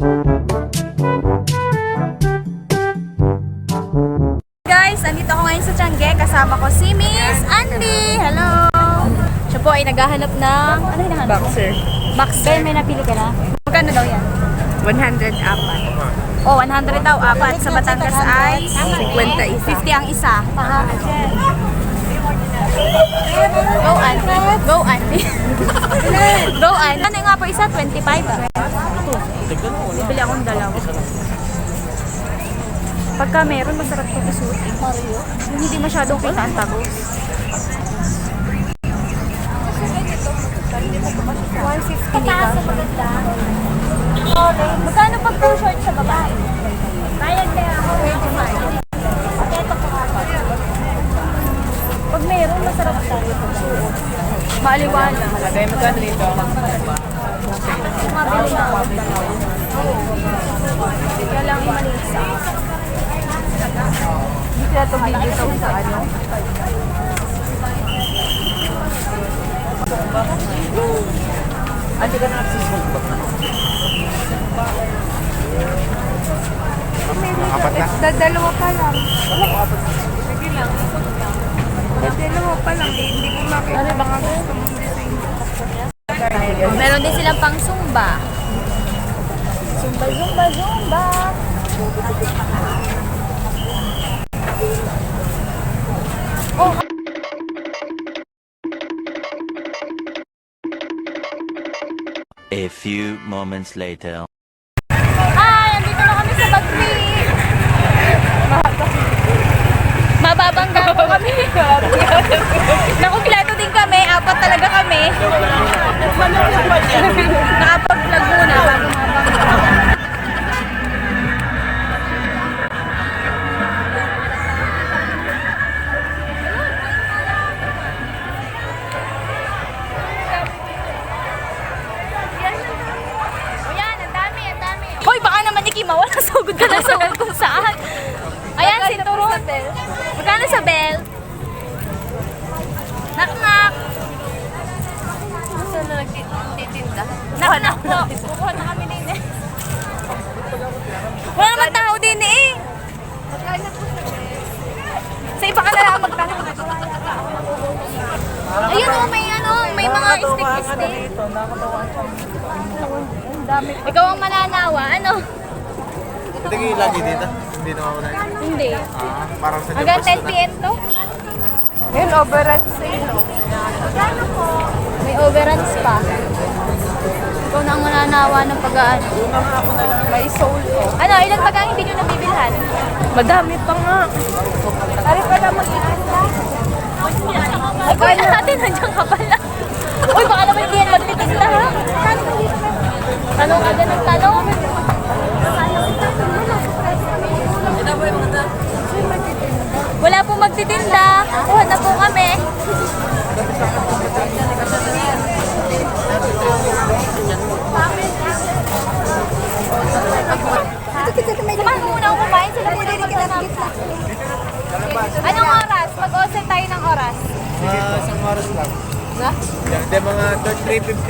Guys, andito ako ngayon sa Tiangge. Kasama ko si Miss Andy. Hello! Siya po ay naghahanap ng... Ano hinahanap? Boxer. Boxer. may napili ka na? Magkano daw yan? 100 apat. Oh, 100 daw. Apat. Sa Batangas ay 50 isa. 50 ang isa. Go, Andy. Go, Andy. Go, Andy. Ano nga po isa? 25. Bibili akong dalawa. Pagka meron, masarap ito isuot. Yung hindi masyadong kita ang tagos. 150 ba? Magkano pag two short sa babae? Bayad na ako. Pag meron, masarap tayo ka dito. Mabili na ako. Kaya lang maliit sa akin. Hindi sila ito video to sa ano. Ano ka na nagsisulbak na? Apat na. Dadalawa pa lang. Sige lang. Dadalawa pa lang. eh. Hindi ko makita. Ano baka gusto mong design? Meron din silang pang Zumba. Zumba, Zumba, Zumba. A few moments later. Hi! Andito na kami sa Bagpi! Mababangga po kami. Nakumpleto din kami. Apat talaga kami. Nakapag-vlog muna bago Knock knock po. Kukuha na kami din eh. Wala naman tao din eh. Sa iba ka na lang magtanong. Ayun oh, may ano, may mga stick-stick. Ikaw ang mananawa, ano? Hindi kayo lagi dito. Hindi naman ako na. Hindi. Ah, parang sa Hanggang labas 10 p.m. to? Yun, overrun sale. May overruns pa. Ikaw na ang mananawa ng pag-ano. May soul ko. Ano, ilan pag hindi nyo nabibilhan? Madami pa nga. Ari pa naman Ay, kuya natin, nandiyan ka pala. Uy, baka naman hindi yan magtitinda, ha? Tanong ka dyan ng tanong. Hindi, mga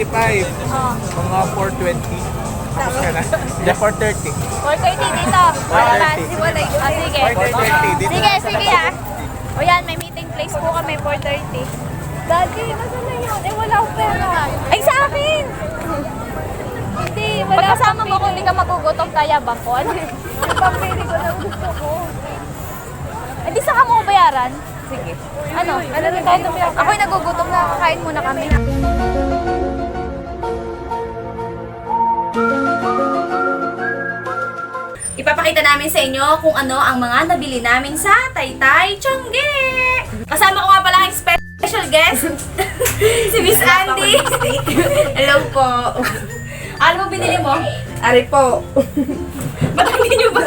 3.55. Oh. Mga 4.20. Tapos ka na. Hindi, 4.30. 4.30 dito. Oras. 4:30. Ah, sige. 4:30 dito. Sige, sige ah. O yan, may meeting place po kami, 4.30. Daddy, nasa na yun? Eh, wala akong pera. Ay, sa akin! Hindi, wala Pagkasama mo kung hindi ka magugutom, kaya ba ko? Ano? Pambili ko na gusto ko. Eh, di saan ka mo bayaran? Sige. Ano? Ano rin tayo tumiyak? Ako'y nagugutom na, kakain muna kami. Ipapakita namin sa inyo kung ano ang mga nabili namin sa Taytay Chongge! Kasama ko nga pala ang special guest, si Miss Andy. Hello po. Ano mo binili mo? Ari po. Ba't hindi nyo ba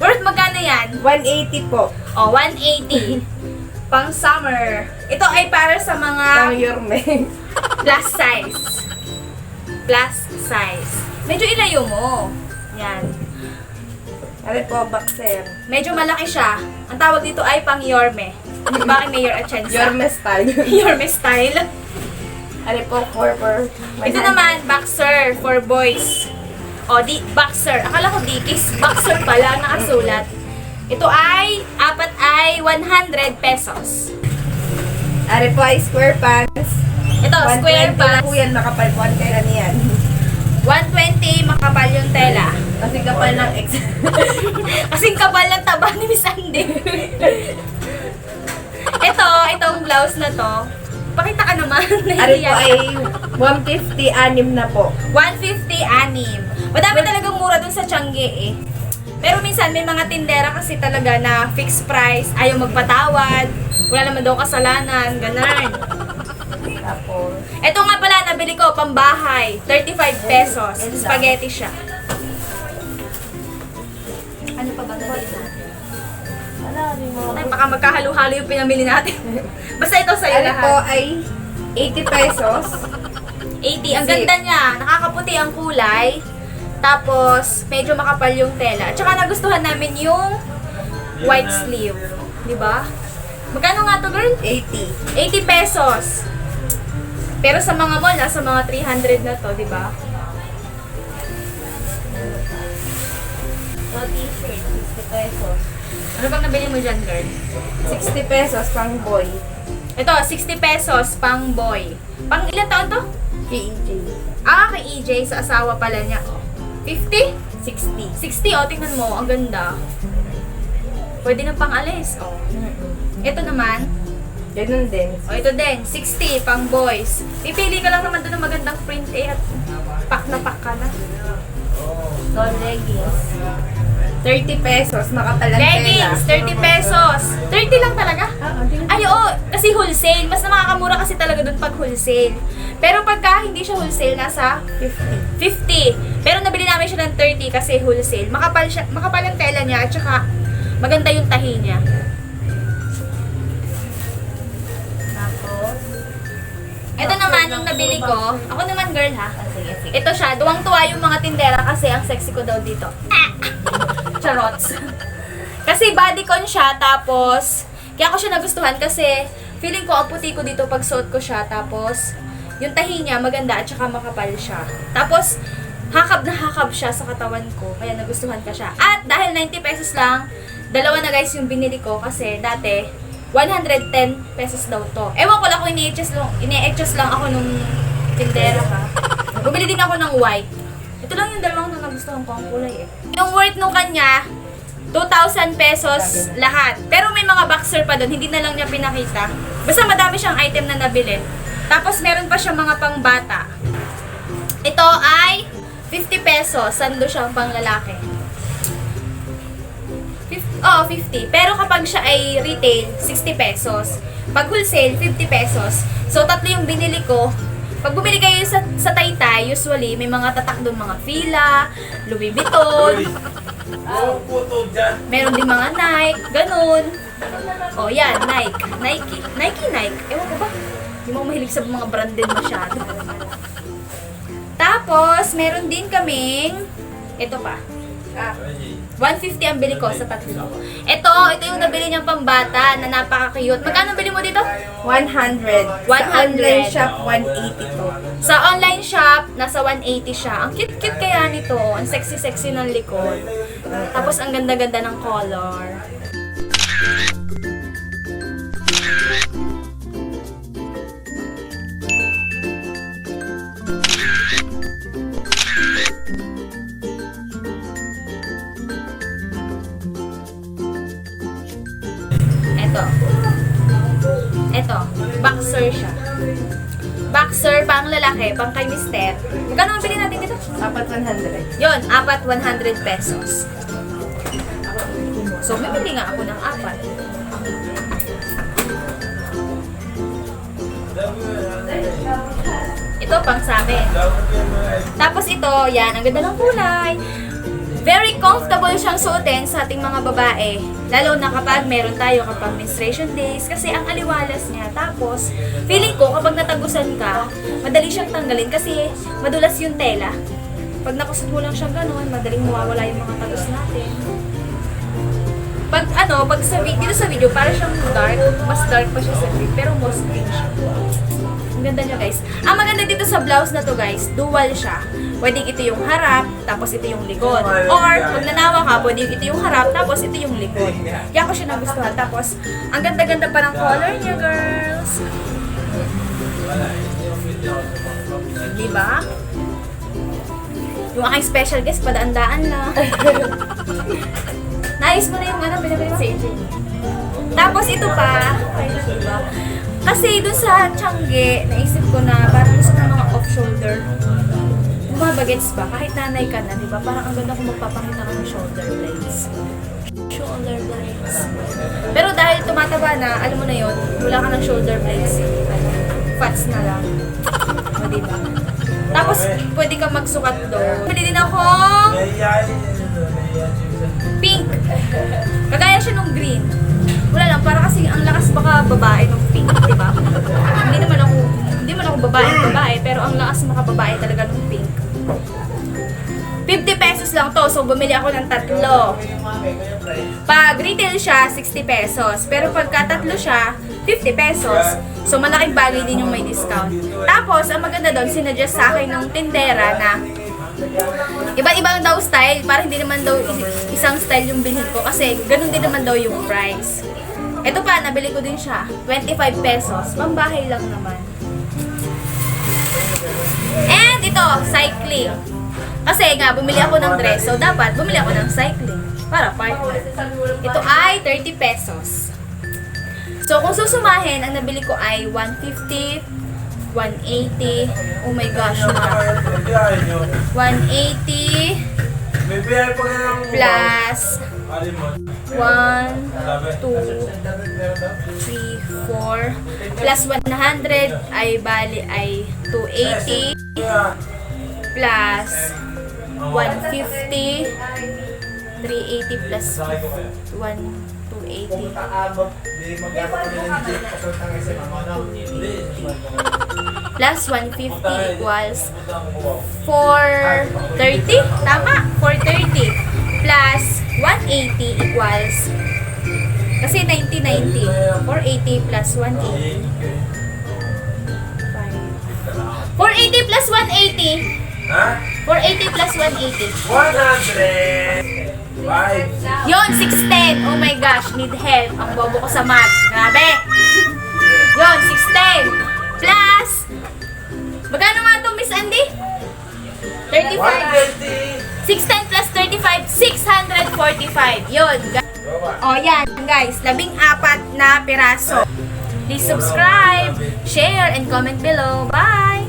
Worth magkano yan? 180 po. O, 180. Pang summer. Ito ay para sa mga Pang Yorme. plus size. Plus size. Medyo ilayo mo. Yan. Ari po, boxer. Medyo malaki siya. Ang tawag dito ay pang Yorme. Bakit Mayor Atienza? Yorme style. Yorme style. Ari po, for for. Ito naman, boxer for boys. O, di, boxer. Akala ko dikis. Boxer pala, nakasulat. Ito ay, apat ay 100 pesos. Ari po ay square pants. Ito, square 120 lang pants. po yan, makapal po ang tela niyan. 120, makapal yung tela. Kasi kapal ng ex. Kasing kapal ng taba ni Miss Andy. ito, itong blouse na to. Pakita ka naman. Ari po nahihiya ay ka. 150, anim na po. 150 anim. Madami talagang mura dun sa Changi eh. Pero minsan may mga tindera kasi talaga na fixed price, ayaw magpatawad, wala naman daw kasalanan, ganun. Tapos, Ito nga pala, nabili ko, pambahay, 35 pesos. Spaghetti siya. Ano pa ba nabili natin? Ay, baka magkahalo-halo yung pinamili natin. Basta ito sa'yo ari po lahat. ay 80 pesos. 80. Ang Zip. ganda niya. Nakakaputi ang kulay. Tapos, medyo makapal yung tela. At saka nagustuhan namin yung white sleeve. Di ba? Magkano nga to, girl? 80. 80 pesos. Pero sa mga mall, nasa mga 300 na to, di ba? So, t-shirt, 60 pesos. Ano bang nabili mo dyan, girl? 60 pesos pang boy. Ito, 60 pesos, pang boy. Pang ilan taon to? KJ. Ah, kay EJ, sa asawa pala niya. Oh. 50? 60. 60, oh, tingnan mo, ang ganda. Pwede na pang alis, oh. Ito naman, Ganun din. oh, ito din, 60, pang boys. Pipili ka lang naman doon ng magandang print eh, at pack na pack ka na. So, leggings. 30 pesos, makapal ang tela. Leggings, 30 pesos. 30 lang talaga? Oo, Ay, oo, kasi wholesale. Mas makakamura kasi talaga doon pag wholesale. Pero pagka hindi siya wholesale, nasa 50. 50. Pero siya ng 30 kasi wholesale. Makapal, siya, makapal ang tela niya at saka maganda yung tahi niya. Tapos, Ito naman, yung nabili ko. Ako naman, girl, ha? ah. Ito siya. Duwang-tuwa yung mga tindera kasi ang sexy ko daw dito. Ah! Charots. kasi bodycon siya, tapos... Kaya ko siya nagustuhan kasi feeling ko ang puti ko dito pag suot ko siya. Tapos, yung tahi niya maganda at saka makapal siya. Tapos, hakab na hakab siya sa katawan ko. Kaya nagustuhan ka siya. At dahil 90 pesos lang, dalawa na guys yung binili ko kasi dati 110 pesos daw to. Ewan ko lang kung ini-adjust lang, ini-adjust lang ako nung tindera ka. Bumili din ako ng white. Ito lang yung dalawang na nagustuhan ko ang kulay eh. Yung worth nung kanya, 2,000 pesos lahat. Pero may mga boxer pa doon, hindi na lang niya pinakita. Basta madami siyang item na nabili. Tapos meron pa siyang mga pangbata. Ito ay 50 pesos. Sando siyang pang lalaki. Fif- Oh, 50. Pero kapag siya ay retail, 60 pesos. Pag wholesale, 50 pesos. So, tatlo yung binili ko. Pag bumili kayo sa, sa Taytay, usually, may mga tatak doon, mga Fila, Louis Vuitton, meron din mga Nike, ganun. Oh, yan, Nike. Nike. Nike, Nike. Ewan ko ba? Hindi mo mahilig sa mga branded masyado. Tapos, meron din kaming, ito pa. Ah, 150 ang bili ko sa tatlo. Ito, ito yung nabili niyang pambata na napaka-cute. Magkano bili mo dito? 100. Sa 100. online shop, 180 to. Sa online shop, nasa 180 siya. Ang cute-cute kaya nito. Ang sexy-sexy ng likod. Tapos ang ganda-ganda ng color. Ito. Ito. Boxer siya. Boxer, pang lalaki, pang kay mister. Magkano ang bili natin dito? Apat 100. Yon, apat 100 pesos. So, bibili nga ako ng apat. Ito, pang sa akin. Tapos ito, yan, ang ganda ng kulay. Very comfortable siyang suotin sa ating mga babae. Lalo na kapag meron tayo kapag menstruation days. Kasi ang aliwalas niya. Tapos, feeling ko kapag natagusan ka, madali siyang tanggalin kasi madulas yung tela. Pag nakusot mo lang siya ganun, madaling mawawala yung mga tagos natin. Pag ano, pag sa video, dito sa video, para siyang dark. Mas dark pa siya sa video, pero most green siya. Ang ganda niya guys. Ang maganda dito sa blouse na to guys, dual siya. pwedeng ito yung harap, tapos ito yung likod. Or, pag nanawa ka, pwedeng ito yung harap, tapos ito yung likod. Kaya ko siya nagustuhan. Tapos, ang ganda-ganda pa ng color niya, girls. Diba? Yung aking special guest, padaan-daan lang. Naayos mo na yung ano, binabili mo? Tapos ito pa, ay, diba? Kasi dun sa Tiangge, naisip ko na parang gusto ko ng mga off-shoulder. Yung mga bagets ba, kahit nanay ka na, di ba? Parang ang ganda kung magpapakita ng shoulder blades. Shoulder blades. Pero dahil tumataba na, alam mo na yon wala ka ng shoulder blades. Fats na lang. O, di ba? Tapos, pwede ka magsukat doon. Pwede din ako pink. Kagaya siya nung green. Wala lang, para kasi ang lakas baka babae nung pink, di ba? hindi naman ako, hindi man ako babae babae, pero ang lakas makababae talaga nung pink. 50 pesos lang to, so bumili ako ng tatlo. Pag retail siya, 60 pesos. Pero pagka tatlo siya, 50 pesos. So malaking bagay din yung may discount. Tapos, ang maganda doon, sinadjust sa akin ng tindera na Iba-ibang daw style, para hindi naman daw is- isang style yung bilhin ko kasi ganun din naman daw yung price. Ito pa, nabili ko din siya. 25 pesos. Pambahay lang naman. And ito, cycling. Kasi nga, bumili ako ng dress, so dapat bumili ako ng cycling para partner. Ito ay 30 pesos. So, kung susumahin, ang nabili ko ay 150, 180, oh my gosh, ma. 180 plus 1, 2, 3, 4 plus 100 ay bali ay 280 plus 150 380 plus 1 280 plus 150 equals 430 tama 430 plus 180 equals kasi 90 90 480 plus 180 480 plus 180 480 plus 180 Yon, 610. Oh my gosh, need help. Ang bobo ko sa math. Grabe. Yon, 610. Plus, magkano nga ito, Miss Andy? 35. 610 plus 35, 645. Yon. ga- O yan, guys. Labing apat na piraso. Please subscribe, share, and comment below. Bye!